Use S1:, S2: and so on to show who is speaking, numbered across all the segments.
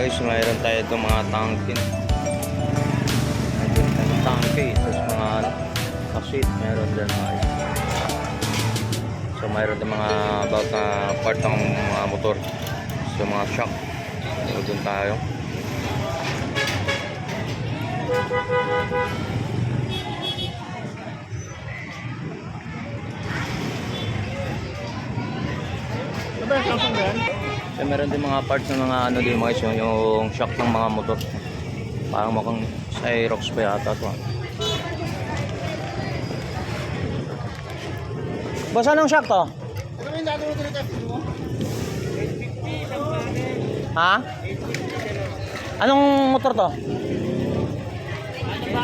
S1: guys, mayroon tayo itong mga tangkin mayroon tayo tangke tapos mga kasit mayroon dyan guys so mayroon tayo mga baka part ng mga motor. So mga shock. So doon tayo. So meron din mga parts ng mga ano din mga iso, yung shock ng mga motor. Parang mukhang Aerox pa yata to. ah. Boss, anong shock to? Ha? Anong motor to?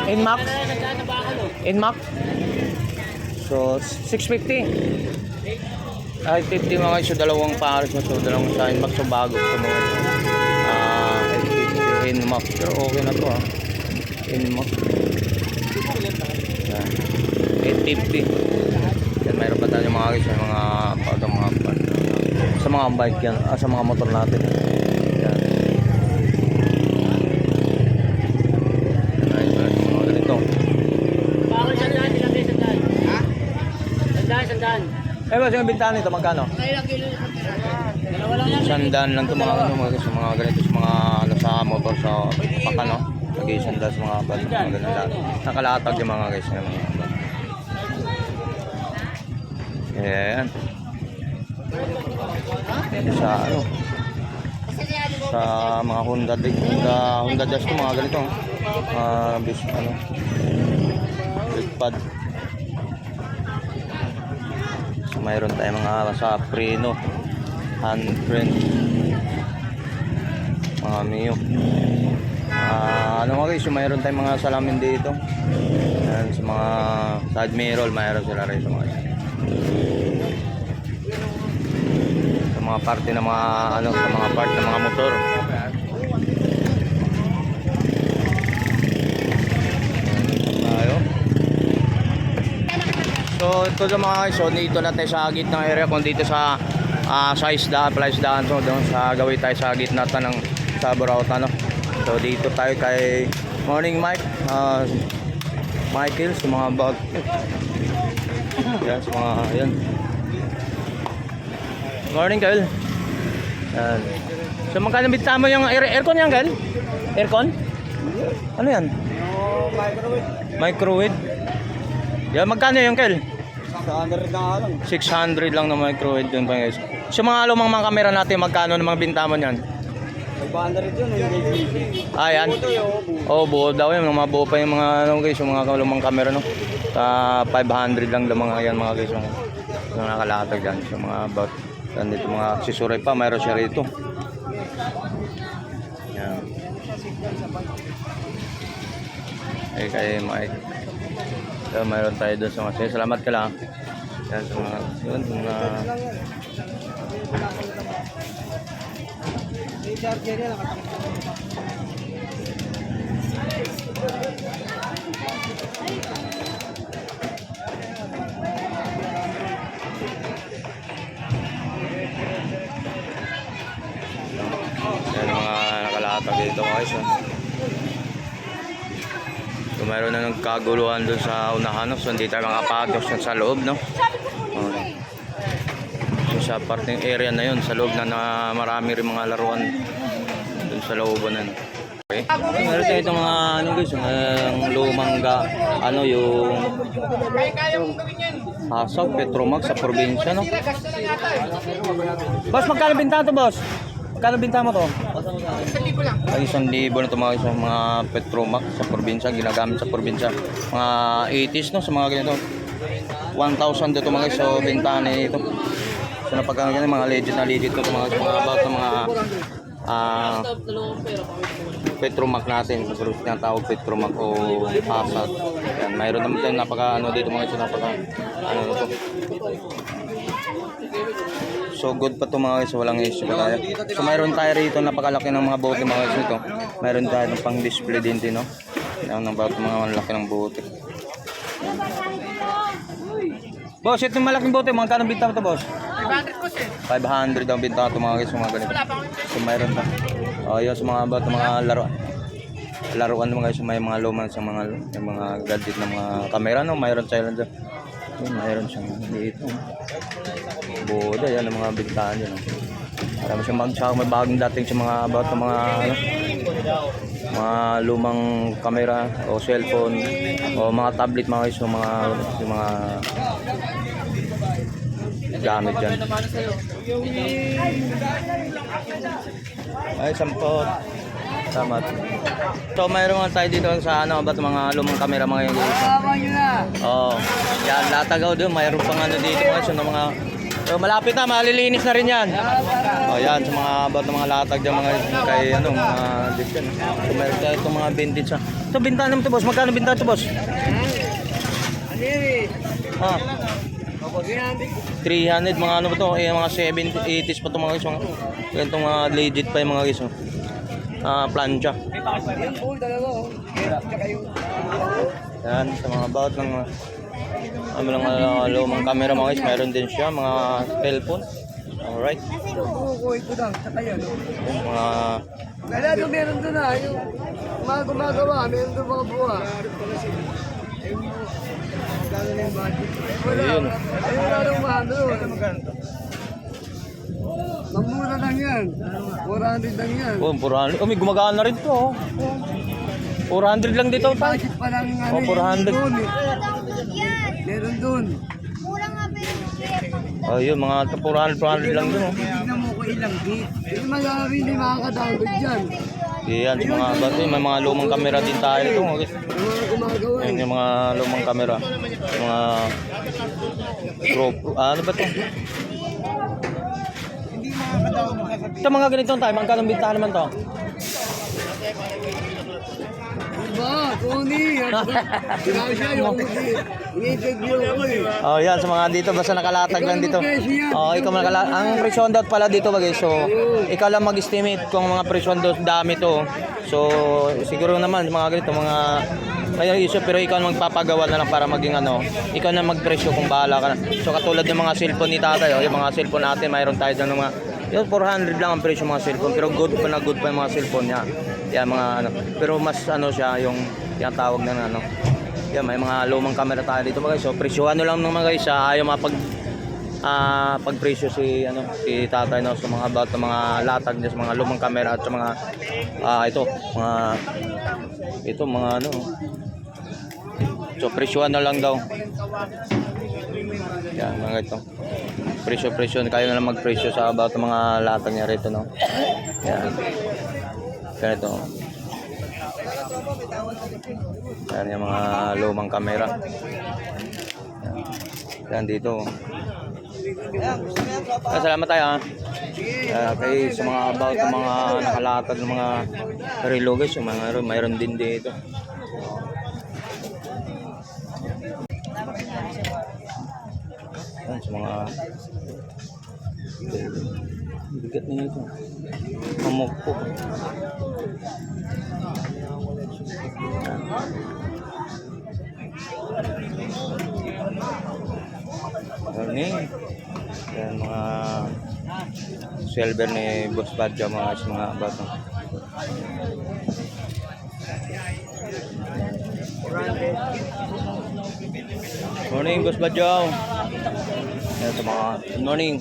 S1: Inmax? Inmax? So, 650. Ay, 50 mga iso, dalawang pares na to, dalawang sa Inmax, so bago ito mga. Ah, uh, Inmax, pero okay na to ah. Inmax. Yan. 850. Yan, mayroon pa tayo mga guys, mga pag mga part. Sa mga bike yan, ah, sa mga motor natin. Yan. Yan, ayos na yung mga ganito.
S2: Bawal sandaan, ilang kayo sandaan? Ha? Sandaan, sandaan.
S1: Eh, ba, yung bintahan nito, magkano? Sandaan lang to mga ano, mga, sa mga ganito, sa mga ano sa motor sa pak ano. Nag-isanda sa mga bal, mga ganun lang. Nakalatag yung mga guys. Yung mga bal. Yan. Sa ano, sa mga Honda, Honda, Honda Jazz mga ganito. Mga bis, ano, brake pad. So, mayroon tayong mga sa preno, handprint, mga Mio. Ah, ano mga guys, mayroon tayong mga salamin dito. Yan, sa mga side mirror, mayroon sila rin sa mga sa mga parte ng mga ano, sa mga part ng mga motor. So ito sa mga guys, so dito na sa gitna area kung dito sa ah, sa isda, pala isdaan so doon sa gawin tayo sa gitna ta ng sa Burauta no. So dito tayo kay Morning Mike, ah, Michael sa mga bag. Sa mga yan. Morning Kyle. Yan. So magkano bita mo yung air aircon yan Kyle? Aircon? Ano yan? Microwave. Yan magkano yung?
S2: Sa under na nga lang.
S1: 600 lang na microwave yun pa guys. Sa mga lumang mga kamera natin, magkano na mga binta mo niyan?
S2: 500 yun, hindi
S1: Ah, yan. Oh, buo daw yan. Mga buo pa yung mga ano guys, yung mga lumang kamera no. Sa 500 lang lang mga yan mga guys. Yung, yung nakalatag dyan. So mga about yan dito mga accessory pa, mayroon siya rito. Yan. Eh, kay Mike. So, mayroon tayo doon sa mga Salamat ka lang. Yan, sa mga, yun, sa mga, yan, mga nakalatag dito guys. Oh. Mayroon na nagkaguluhan doon sa unahan, no? so hindi tayo makapagos na sa loob, no? Okay. So, sa parting area na yun, sa loob na, na marami rin mga laruan doon sa looban na. Okay. Meron tayo itong mga ano guys, yung ang lumang ga, ano yung Hasag, Petromax sa probinsya, no? Boss, magkano binta to, boss? Magkano binta mo to? Ay, isang libo na tumawag sa mga Petromax sa probinsya, ginagamit sa probinsya. Mga 80s, no? Sa mga ganito. 1,000 dito mga so bintahan nito. So napagkano ganyan, mga legit na legit to mga mga about ng mga ah Petromac natin, pero tinatawag Petromac o Passat. Yan, mayroon naman tayong napaka ano dito mga guys, napaka ano to. So good pa to mga guys, walang issue pa tayo. So mayroon tayo rito napakalaki ng mga bote mga guys nito. Mayroon tayo ng pang display din din no. Yan ang about mga malaki ng bote. Boss, ito yung malaking bote, magkano bintang to boss? 500 ang binta ito mga guys, mga ganito. So mayroon pa. Oh, yun sa mga about mga laro. Laruan mga guys, may mga lumang sa mga yung mga gadget na mga camera no, mayroon sa ilan dyan. Mayroon siyang dito. Boda, yan ang mga bintahan dyan. Oh. Marami siyang mag saka may bagong dating sa mga about ng mga ano, mga lumang camera o cellphone o mga tablet mga guys, mga yung mga gamit dyan. Ay, sampot. Tama. So, mayroon nga tayo dito sa ano, ba't mga lumang camera mga
S2: na.
S1: Oo. yan, latagaw doon. Mayroon pang ano dito mga so, mga... So, malapit na, malilinis na rin yan. Oh, yan, sa mga ba't ng mga latag dyan, mga kay ano, mga dip yan. Tayo itong mga vintage. ah. So, binta naman ito, boss. Magkano binta ito, boss? Ha?
S2: Ako, 300.
S1: 300, mga ano ba ito? Eh, mga 70s, 80s pa ito mga guys. Mga, ganitong mga legit pa yung mga guys. Oh. Ah, plancha.
S2: Oh.
S1: Yan, sa mga about ng mga ano lang mga lumang camera mga guys, meron din siya, mga cellphone. Alright.
S2: Kukuha ito lang. Yan.
S1: Yung mga
S2: meron doon ah. Yung mga gumagawa, meron doon mga buwa. Wala.
S1: Ayun.
S2: Ay, wala nang mahal doon. Mamura lang yan. 400 lang yan.
S1: oh, 400. Oh, may gumagana rin to. Oh. 400 lang dito. pa.
S2: Bakit pa lang ano
S1: Oh, 400.
S2: Doon. Meron doon.
S3: Mura nga ba yung
S1: Oh, yun, mga 400, 400 lang dun. Oh.
S2: Tignan mo ko ilang bit. Hindi magagawa hindi makaka-download dyan.
S1: Yan, sa mga eh, may mga lumang camera din tayo.
S2: Yung mga gumagawa
S1: Yan yung mga lumang camera. Mga GoPro. Ah, ano ba ito? Ito mga ganitong tayo, magkano binta naman to?
S2: Diba? Eh.
S1: Oh, yan sa mga dito basta nakalatag lang dito. Oh, ikaw nakala ang presyon dot pala dito bagay. So, ikaw lang mag-estimate kung mga presyon dot dami to. So, siguro naman mga ganito mga may issue pero ikaw ang magpapagawa na lang para maging ano, ikaw na magpresyo kung bahala ka na. So, katulad ng mga cellphone ni tatay, oh, yung mga cellphone natin, mayroon tayo dyan ng mga yun, 400 lang ang presyo ng mga cellphone pero good pa na good pa yung mga cellphone niya. Yan mga ano, pero mas ano siya yung yung tawag na ano, yan, may mga lumang camera tayo dito mga guys. So, presyo ano lang ng mga guys. ah, ayaw mapag ah pagpresyo si ano si tatay no sa mga about ng mga latag niya sa mga lumang camera at sa mga ah ito mga ito mga ano so presyo ano lang daw yan mga ito presyo presyo kayo na lang magpresyo sa about mga latag niya rito no yan ganito yan yung mga lumang kamera. Yan, yan dito. Ah, salamat tayo ha. Ah, kay sa mga about ng mga nakalatag ng mga relo yung mga mayroon din dito. Yan sa mga bigat na ito. Mamok po. Ini yan mga silver ni Boss Badja mga mga bato. Morning Boss Badja. Sa mga good morning.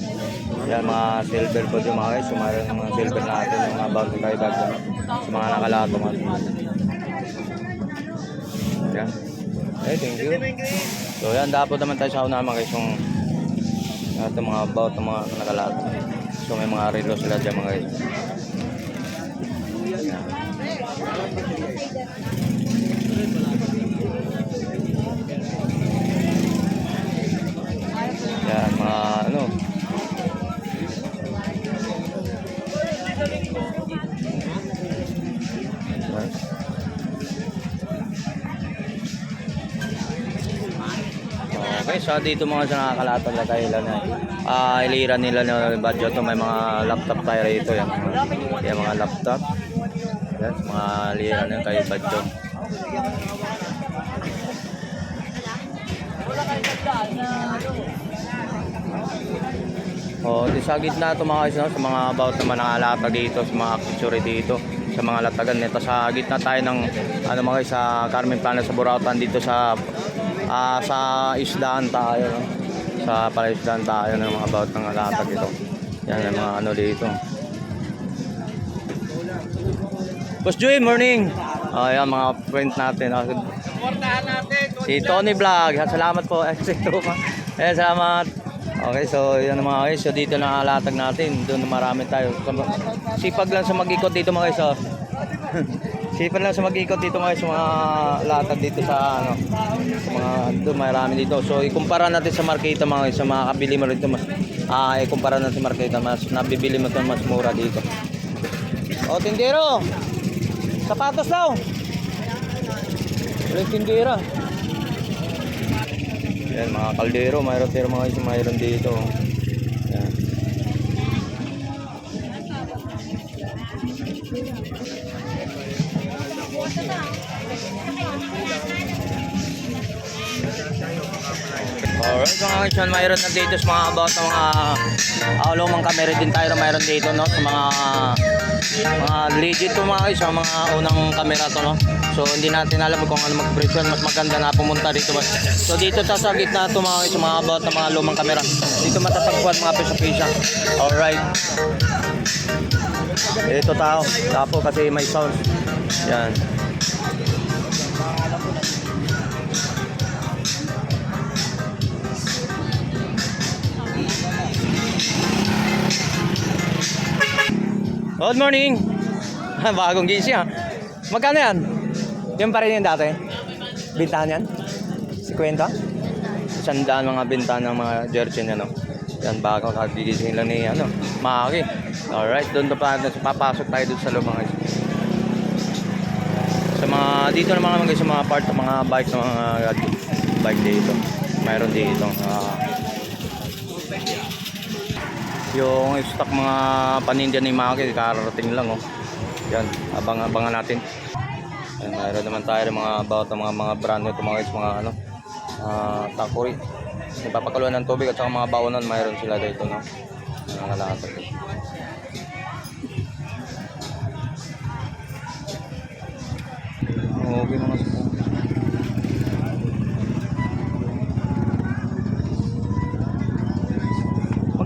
S1: Yan mga silver po yung mga guys. Sumara ng mga silver natin yung mga bago kay Badja. Sa mga nakalato mga. Yan. Okay, thank you. So yan, dapat naman tayo sa una mga guys yung ito mga about ng mga nakalato. So may mga relo sila dyan mga guys. Yan, So dito mga sa nakakalatag na tayo lang na ah iliran nila na budget to may mga laptop tayo rito yan. Yan mga laptop. Yan, mga liran ng kayo budget. O, di sa gitna ito mga guys, sa mga about naman ng alata dito, sa mga accessory dito, sa mga latagan nito. Sa gitna tayo ng, ano mga sa Carmen Plana sa Burautan dito sa, ah, sa isdaan tayo, no? Sa palaisdaan tayo ng mga about ng alata dito. Yan, ang mga ano dito. Boss Joey, morning! Oh, yan, mga friend natin. Oh, Si Tony Vlog, salamat po. Eh, si Tuma. Eh, salamat. Okay, so yan mga guys. So dito na alatag natin. Doon marami tayo. Sipag lang sa mag-ikot dito mga guys. Oh. Sipag lang sa mag-ikot dito mga guys. Mga latag dito sa ano. Mga doon marami dito. So ikumpara natin sa marketa mga. Sa mga kabili mo rito mas ah ikumpara natin sa marketa mas nabibili mo to mas mura dito. Oh, tindero. Sapatos daw. Walang tindera. Yan, mga kaldero, mayroon pero mga mayroon dito. Alright mga kaisan, mayroon na dito sa mga about ng mga uh, lumang camera din tayo mayroon dito no sa mga mga legit to mga kaisan, mga unang camera to no. So hindi natin alam kung ano mag-presyo, mas maganda na pumunta dito. Mas. So dito sa sa gitna to mga kaisan, mga about ng mga lumang camera. Dito matatagpuan mga pisa-pisa. Alright. Ito tao, tapo kasi may sound. Yan. Good morning! Bagong gising ha. Magkano yan? Yan pa rin yung dati? Bintahan yan? 50? Sandaan mga bintahan ng mga jersey niya no? Yan bago kagigising lang ni ano, Maki. Alright, doon na pa papasok tayo doon sa lumang guys. Sa mga dito naman naman guys sa mga part ng mga bike ng mga bike dito. Mayroon dito. ah, yung stock mga paninda ni Maki, kararating lang oh. Yan, abang-abangan natin. Yan, mayroon naman tayo ng mga about ng mga mga brand nito mga guys, mga ano, ah takuri. Nagpapakuluan ng tubig at saka mga baonan, mayroon sila dito, no? Mga lahat. Okay mga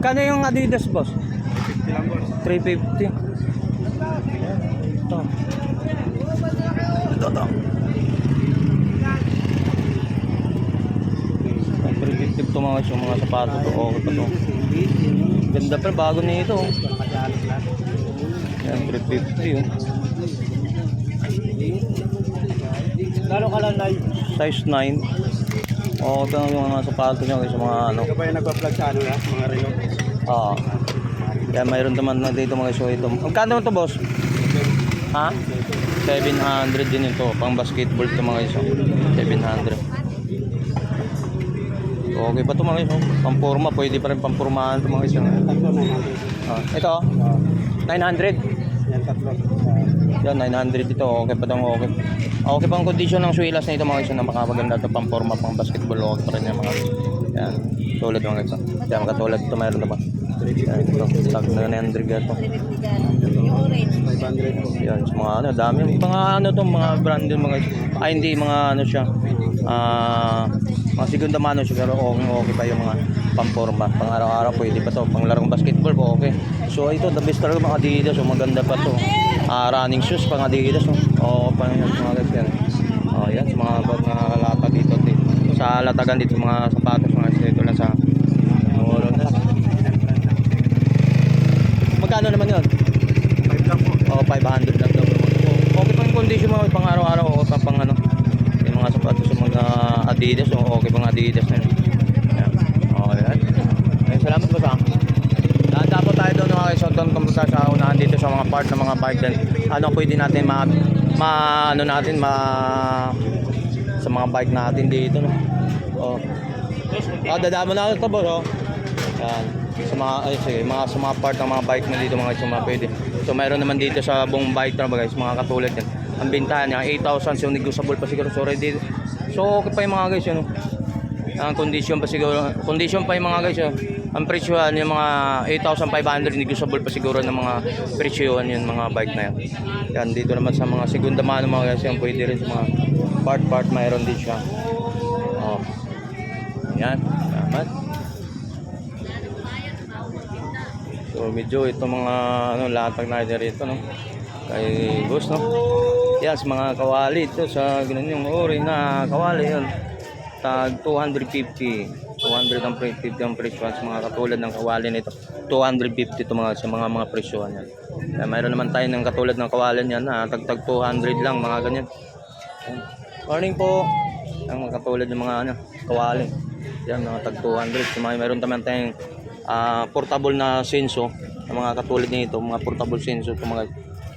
S1: Magkano yung Adidas, boss? 350. Ito. Ito, ito. 350 ito mga yung mga sapatos to. Okay pa to. Ganda pa, bago na ito. oh. Yan, 350 oh.
S2: Lalo ka lang, Nay.
S1: Size 9. Oo, ito yung mga sapatos niya sa mga ano.
S2: Ikaw ba yung nagpa-vlog sa ano na? Mga relo?
S1: Oo. Kaya mayroon naman na dito mga show ito. Magkano ito, boss? Ha? 700 din ito. Pang basketball ito mga iso. 700. Okay pa ito mga iso. Pampurma. Pwede pa rin pampurmahan ito mga iso. Ah, ito, 900.
S2: Yan, tatlo.
S1: Yan, 900 ito. Okay pa ito. Okay. Okay pa ang kondisyon ng suilas na ito mga iso na makapaganda ito. Pampurma, pang basketball. Okay pa rin yan mga iso. Yan. Tulad mga iso. Yan, katulad ito. Mayroon na ba? Yan, ito. Tag na 900 ito.
S2: 500 po.
S1: Yan, sa mga ano, dami. Mga ano to, mga brand din, mga, ay hindi, mga ano siya, ah, mga segunda mano siya, pero okay, okay pa yung mga pamporma. Pang araw-araw, pwede pa to. Pang larong basketball po, okay. So ito, the best talaga mga Adidas, so maganda pa to. Ah, running shoes, pang Adidas, so. Oo, pa yan, mga guys yan. Oh, yan, mga, mga lata dito, dito. Sa latagan dito, mga sapatos, mga dito lang sa, muro na. Magkano naman yun?
S2: 5 lang po.
S1: O, 500 lang daw. Okay pa yung condition mga pang araw-araw o pa pang ano. Yung mga sapatos sa mga Adidas o okay pang Adidas na yun. Okay. Ay, salamat po sa Nanda po tayo doon mga kaisan doon kumpusa sa unahan dito sa mga part ng mga bike din. Ano pwede natin ma, ma ano natin ma sa mga bike natin dito no. Oh. Ah, dadamo na ito bro. Yan. Sa mga, ay, sige, mga, sa mga part ng mga bike na dito mga mga pwede. So mayroon naman dito sa buong bike na guys, mga katulad yan. Ang bintahan niya, 8,000. So negotiable pa siguro. So ready. So okay pa yung mga guys yun. oh. Ang condition pa siguro, condition pa yung mga guys, oh. ang presyohan yung mga 8,500 negotiable pa siguro ng mga presyohan yung mga bike na yan. Yan, dito naman sa mga segunda mano mga guys, yan pwede rin sa mga part-part mayroon din siya. Oh. Yan, salamat. So medyo ito mga ano latag natin rito no. Kay boss no. Yan sa mga kawali ito sa ganun yung ori na kawali yun. Tag 250. 250 ang presyo sa mga katulad ng kawali nito. 250 to mga sa mga mga presyohan yan. Kaya mayroon naman tayo ng katulad ng kawalan yan na tagtag 200 lang mga ganyan. Yan. Morning po. Ang mga katulad ng mga ano, kawali. Yan mga tag 200. So, may mayroon naman tayong ah, portable na senso ng mga katulad nito, mga portable senso ito mga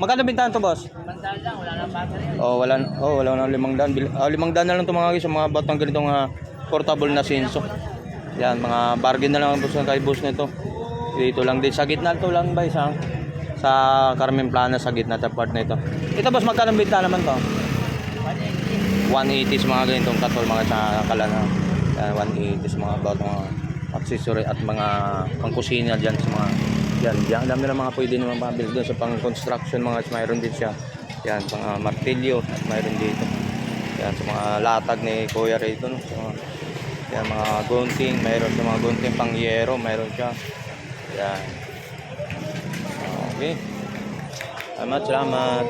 S1: Magkano bintahan to, boss?
S2: Mandaan lang, wala nang battery.
S1: Oh, wala oh, wala na limang daan. Ah, limang daan na lang to mga guys, mga batang ganitong ah, portable na senso. Yan, mga bargain na lang ang boss na kay boss nito. Dito lang din sa gitna to lang ba sa sa Carmen Plana sa gitna ta part na ito. Boss, magkano bintahan naman to? 180 sa mga ganitong katol mga sa kalana. Yan, 180 sa mga about mga accessory at mga pangkusina dyan sa mga yan, yan dami ng mga pwede naman mabili doon sa pang construction mga mayroon din siya. Yan, mga martilyo at mayroon dito. Yan, sa mga latag ni Kuya rito no. Mga, yan, mga gunting, mayroon sa mga gunting pang yero, mayroon siya. Yan. Okay. Salamat, salamat.